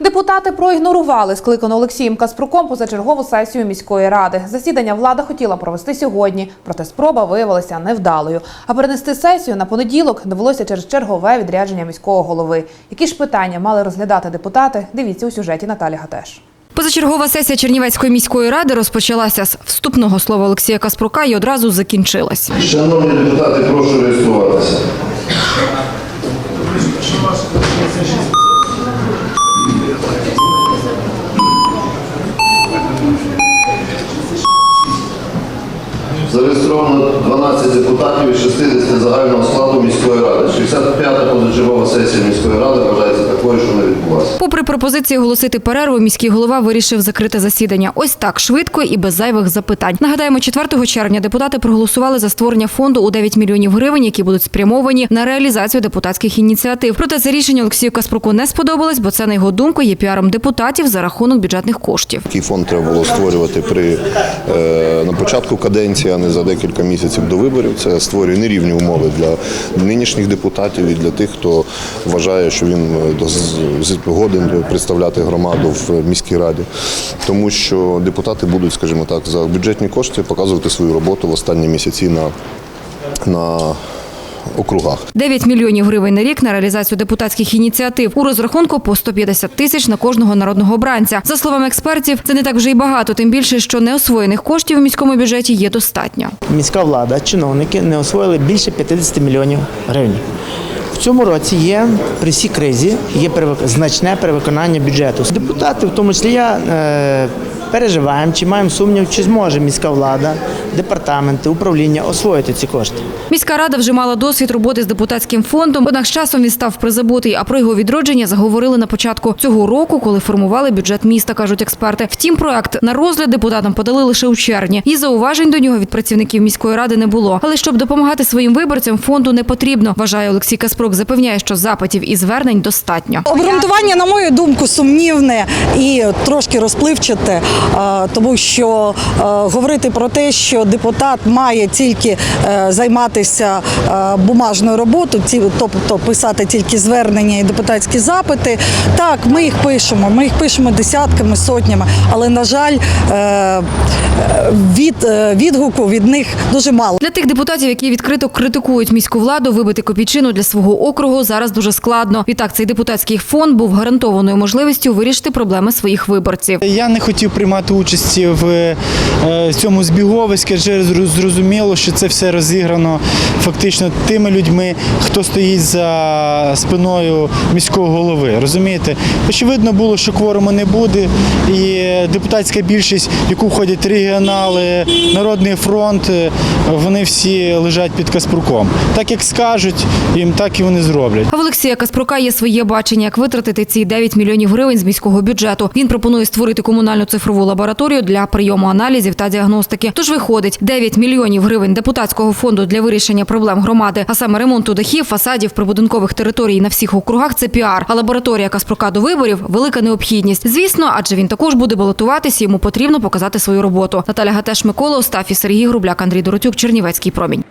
Депутати проігнорували скликану Олексієм Каспруком позачергову сесію міської ради. Засідання влада хотіла провести сьогодні, проте спроба виявилася невдалою. А перенести сесію на понеділок довелося через чергове відрядження міського голови. Які ж питання мали розглядати депутати? Дивіться у сюжеті Наталі Гатеш. Позачергова сесія Чернівецької міської ради розпочалася з вступного слова Олексія Каспрука і одразу закінчилась. Шановні депутати, прошу реєструватися. Зареєстровано 12 депутатів із 60 загального складу міської ради. 65-та позачергова сесія міської ради вважається такою, що не відбулася. Попри пропозиції оголосити перерву, міський голова вирішив закрити засідання. Ось так швидко і без зайвих запитань. Нагадаємо, 4 червня депутати проголосували за створення фонду у 9 мільйонів гривень, які будуть спрямовані на реалізацію депутатських ініціатив. Проте це рішення Олексію Каспруку не сподобалось, бо це на його думку є піаром депутатів за рахунок бюджетних коштів. Такий фонд треба було створювати при е, на початку каденції, а не за декілька місяців до виборів. Це створює нерівні умови для нинішніх депутатів і для тих, хто вважає, що він е, до- з- представляти громаду в міській раді, тому що депутати будуть, скажімо так, за бюджетні кошти показувати свою роботу в останні місяці на, на округах. 9 мільйонів гривень на рік на реалізацію депутатських ініціатив у розрахунку по 150 тисяч на кожного народного обранця. За словами експертів, це не так вже й багато, тим більше, що неосвоєних коштів у міському бюджеті є достатньо. міська влада, чиновники не освоїли більше 50 мільйонів гривень. В цьому році є при всій кризі є значне перевиконання бюджету. Депутати, в тому числі я, е, переживаємо чи маємо сумнів, чи зможе міська влада, департаменти, управління освоїти ці кошти. Міська рада вже мала досвід роботи з депутатським фондом, однак з часом він став призабутий. А про його відродження заговорили на початку цього року, коли формували бюджет міста, кажуть експерти. Втім, проект на розгляд депутатам подали лише у червні. І зауважень до нього від працівників міської ради не було. Але щоб допомагати своїм виборцям, фонду не потрібно. Вважає Олексій Каспрук. Запевняє, що запитів і звернень достатньо. Обґрунтування, на мою думку, сумнівне і трошки розпливчате, тому що говорити про те, що депутат має тільки е, займатися е, бумажною роботою, ці- тобто писати тільки звернення і депутатські запити. Так, ми їх пишемо, ми їх пишемо десятками, сотнями, але на жаль, е, від відгуку від них дуже мало. Для тих депутатів, які відкрито критикують міську владу, вибити копійчину для свого округу зараз дуже складно. Відтак цей депутатський фонд був гарантованою можливістю вирішити проблеми своїх виборців. Я не хотів приймати участі в е, цьому збіговиську, адже зрозуміло, що це все розіграно фактично тими людьми, хто стоїть за спиною міського голови. Розумієте? Очевидно було, що кворуму не буде, і депутатська більшість, в яку входять регіонали, Народний фронт, е, вони всі лежать під Каспруком. Так як скажуть, їм так і вони зроблять. В Олексія Каспрука є своє бачення, як витратити ці 9 мільйонів гривень з міського бюджету. Він пропонує створити комунальну цифрову лабораторію для прийому аналізів та діагностики. Тож виходить 9 мільйонів гривень депутатського фонду для вирішення проблем громади, а саме ремонту дахів, фасадів, прибудинкових територій на всіх округах. Це піар. А лабораторія Каспрука виборів велика необхідність. Звісно, адже він також буде балотуватися. Йому потрібно показати свою роботу. Наталя Гатеш, Микола Остафій, Сергій Грубляк, Андрій Доротюк, Чернівецький промінь.